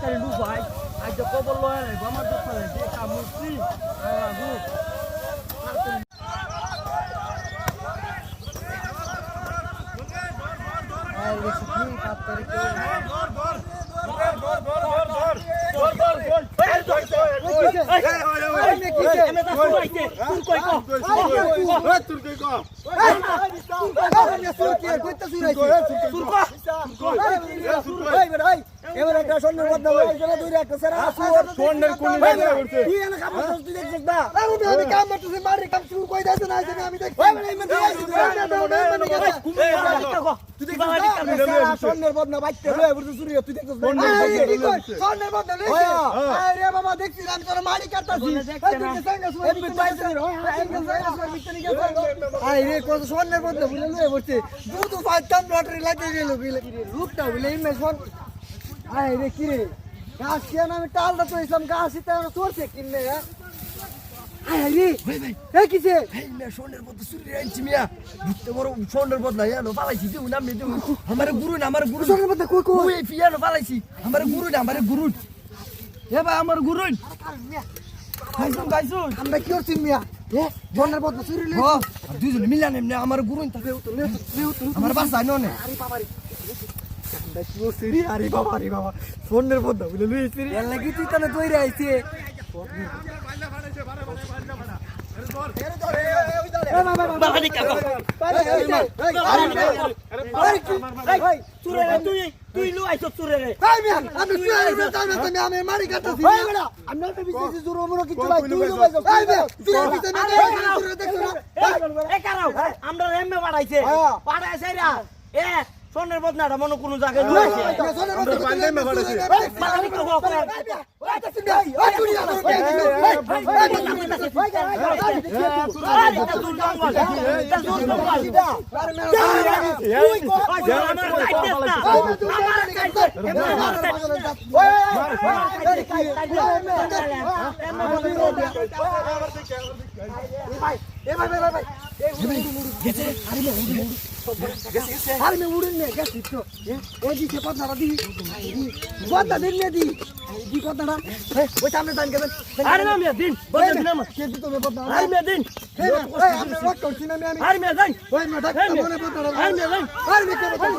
যে কবর লয় নাই আমার দুঃখ নাই যে কামুছি আগু এবার একটা স্বর্ণের বদলা দুই একটা সেরা স্বর্ণের কোন জায়গা করছে? তুই এনে কাম করছিস তুই দেখছিস না আমি কাম করতেছি মারি কাম শুরু কই দাইছ না জানি আমি দেখছি ওই মানে মানে তুই দেখছিস না স্বর্ণের বদলা বাইতে লয়ে বসে চুরি তুই দেখছিস না স্বর্ণের বদলা লইছে আরে বাবা দেখছিস আমি তোর মারি কাটতাছি আই রে কত স্বর্ণের বদলা বুঝলে লয়ে বসছে দুধ পাইতাম লটারি লাগিয়ে গেল লুকটা বুঝলে ইমে আই রে কি রে? গাছ কেন আমি টালটা তো ইসলাম গাছ শীতে আমরা চড়ছে কিনলে আই রে এই কিছে স্বর্ণের বদলা চুরি আনছি মিয়া। বুঝতে বড় স্বর্ণের বদলা ইয়ানো পালাইছি দিউ না আমি দিউ আমার গুরু না আমার গুরু। স্বর্ণের বদলা কই কই? ওই পিয়ানো পালাইছি। আমার গুরু না আমার গুরু। এ ভাই আমার গুরু। খাইছুন খাইছুন আমরা কি করছি মিয়া? এ স্বর্ণের বদলা চুরি হ দুজন মিলান আমার গুরু থাকে আমার বাসা ননে আরে বাবা রে আমরা করছি রে আরে বাবা রে বাবা স্বর্ণের বদলা বুঝলে লইছি রে এর লাগি তুই তানে দইরে আইছে। তুই লু আইছ চুরে রে আমি তুই আইছে তাহলে তুমি আমি মারি কাটতাছি আমি তো বিশেষ জোর মরো কিছু ভাই তো ভাই তুই আইছে আমি জোর দেখছ না এ কারাও আমরা এমএ বাড়াইছে হ্যাঁ। বাড়াইছে রা এ সোনের বদনাটা মনে কোনো জায়গায় লুইছে স্বর্ণের বদলা বান্ধে মে ঘরেছে। মারানি আরে মে উড়ন নে গেছি তো এ দিছে পদ্মাটা দি পদ্মা দিন নে দি দি পদ্মাটা ওই সামনে দান কেবেন আরে না মিয়া দিন বলে দিন আমার কে দিত মে পদ্মা আরে মিয়া দিন এই আমরা করছি না আমি আরে মিয়া যাই ওই মে ডাক মনে পদ্মাটা আরে মিয়া যাই আরে মে কে পদ্মা